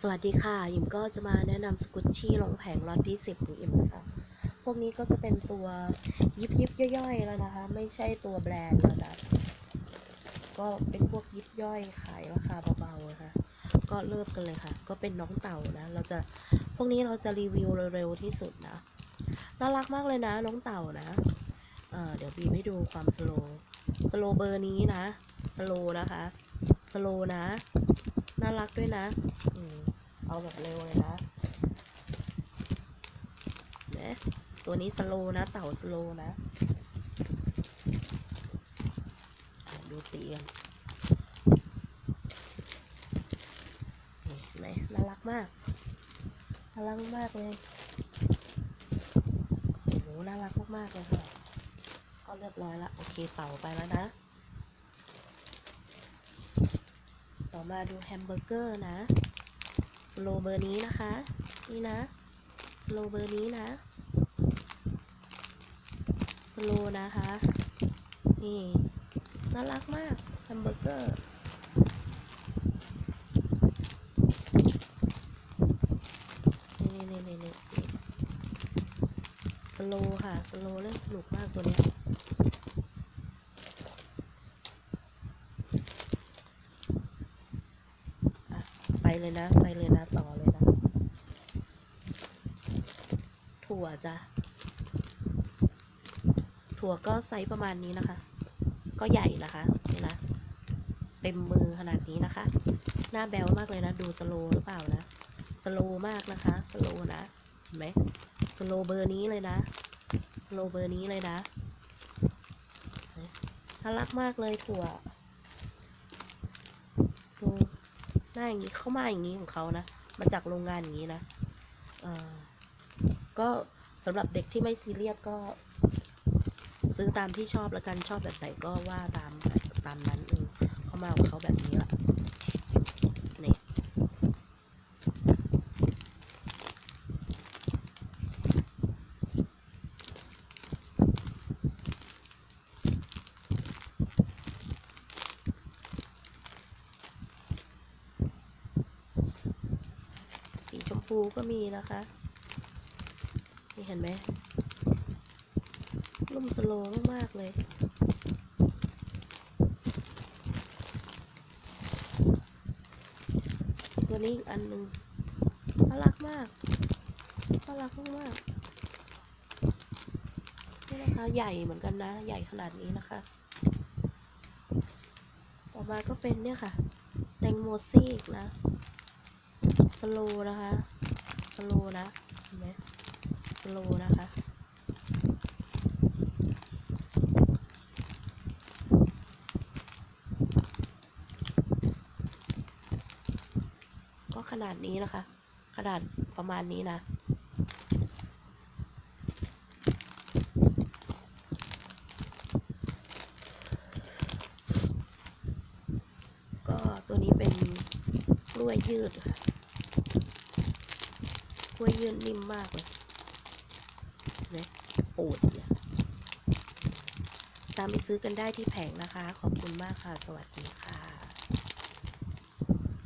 สวัสดีค่ะอิมก็จะมาแนะนำสกุชชี่ลงแผงล็อตที่สิบของอิมนะคะพวกนี้ก็จะเป็นตัวยิบยิบย่อยๆแล้วนะคะ ไม่ใช่ตัวแบรนด์แล้วนะก็เป็นพวกยิบย่อยขายราคาเบาๆนะคะก็เริ่มกันเลยค่ะ ก็เป็นน้องเต่านะเราจะพวกนี้เราจะรีวิวเร็วๆที่สุดนะน่ารักมากเลยนะน้องเต่านะเเดี๋ยวบีมให้ดูความสโลว์สโลว์เบอร์นี้นะสโลว์นะคะ สโลนะ น่ารักด้วยนะ อืมเอาแบบเร็วเลยนะนะตัวนี้สโลนะ เต่าสโลนะ ดูสีกันนี่เห็นไหมน่ารักมาก น่ารักมากเลยโอ้โหน่ารักมากๆเลยค่ะ ก็เรียบร้อยละ โอเค เต่าไปแล้วนะ ต่อมาดูแฮมเบอร์เกอร์นะ สโลเบอร์นี้นะคะ นี่นะ สโลเบอร์นี้นะ สโลนะคะ นี่ น่ารักมากแฮมเบอร์เกอร์นี่นี่นี่นี่สโลค่ะ สโลเล่นสนุกมากตัวเนี้ย อะไป เลยนะไปเลยนะ ต่อเลยนะ ถั่วจ้ะ ถั่วก็ไซส์ประมาณนี้นะคะ ก็ใหญ่นะคะนี่นะ เต็มมือขนาดนี้นะคะ หน้าแบวมากเลยนะ ดูสโลหรือเปล่านะ สโลมากนะคะ สโลนะ เห็นไหมสโลเบอร์นี้เลยนะ สโลเบอร์นี้เลยนะน่ารักมากเลยถั่ว ดู หน้าอย่างนี้เข้ามาอย่างนี้ของเขานะมาจากโรงงานอย่างนี้นะก็สำหรับเด็กที่ไม่ซีเรียสก็ซื้อตามที่ชอบแล้วกันชอบแบบไหนก็ว่าตามตามนั้นเออเขามาของเขาแบบนี้ละนี่ สีชมพูก็มีนะคะ นี่เห็นไหมนุ่มสโลว์มากๆเลยตัวนี้อีกอันหนึ่งน่ารักมากน่ารักมากๆนี่นะคะใหญ่เหมือนกันนะ ใหญ่ขนาดนี้นะคะ ต่อมาก็เป็นเนี่ยค่ะ แตงโมซีกนะ สโลนะคะสโลนะเห็นไหมสโลนะคะก็ขนาดนี้นะคะ ขนาดประมาณนี้นะก็ตัวนี้เป็นกล้วยยืดค่ะ กล้วยยืนนิ่มมากเลยนะปูดเนี่ยตามไปซื้อกันได้ที่แผงนะคะ ขอบคุณมากค่ะ สวัสดี